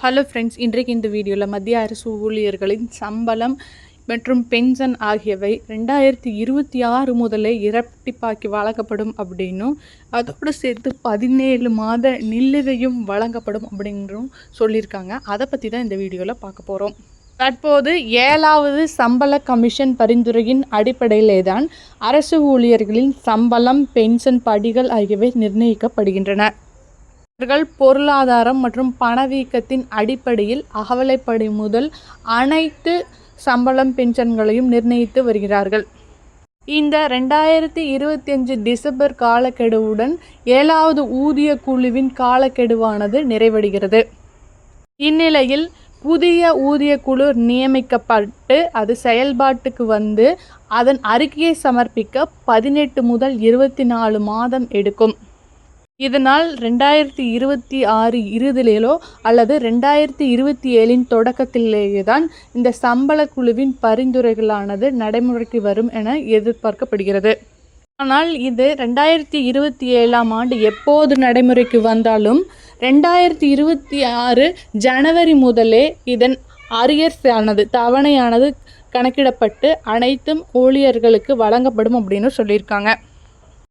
Hello friends இன்றைக்கு இந்த வீடியோவில் மத்திய அரசு ஊழியர்களின் சம்பளம் மற்றும் பென்ஷன் ஆகியவை ரெண்டாயிரத்தி இருபத்தி ஆறு முதலே இரட்டிப்பாக்கி வழங்கப்படும் அப்படின்னும் அதோடு சேர்த்து பதினேழு மாத நிலுவையும் வழங்கப்படும் அப்படின்றும் சொல்லியிருக்காங்க. அதை பற்றி தான் இந்த வீடியோவில் பார்க்க போகிறோம் தற்போது ஏழாவது சம்பள கமிஷன் பரிந்துரையின் அடிப்படையிலே தான் அரசு ஊழியர்களின் சம்பளம் பென்ஷன் படிகள் ஆகியவை நிர்ணயிக்கப்படுகின்றன. அவர்கள் பொருளாதாரம் மற்றும் பணவீக்கத்தின் அடிப்படையில் அகவலைப்படி முதல் அனைத்து சம்பளம் பென்ஷன்களையும் நிர்ணயித்து வருகிறார்கள். இந்த ரெண்டாயிரத்தி இருபத்தி அஞ்சு டிசம்பர் காலக்கெடுவுடன் ஏழாவது ஊதிய குழுவின் காலக்கெடுவானது நிறைவடைகிறது. இந்நிலையில் புதிய ஊதிய குழு நியமிக்கப்பட்டு அது செயல்பாட்டுக்கு வந்து அதன் அறிக்கையை சமர்ப்பிக்க பதினெட்டு முதல் இருபத்தி நாலு மாதம் எடுக்கும். இதனால் ரெண்டாயிரத்தி இருபத்தி ஆறு இறுதியிலோ அல்லது ரெண்டாயிரத்தி இருபத்தி ஏழின் தொடக்கத்திலேயே தான் இந்த சம்பள குழுவின் பரிந்துரைகளானது நடைமுறைக்கு வரும் என எதிர்பார்க்கப்படுகிறது. ஆனால் இது ரெண்டாயிரத்தி இருபத்தி ஏழாம் ஆண்டு எப்போது நடைமுறைக்கு வந்தாலும் ரெண்டாயிரத்தி இருபத்தி ஆறு ஜனவரி முதலே இதன் அரியர்ஸ் ஆனது தவணையானது கணக்கிடப்பட்டு அனைத்தும் ஊழியர்களுக்கு வழங்கப்படும் அப்படின்னு சொல்லியிருக்காங்க.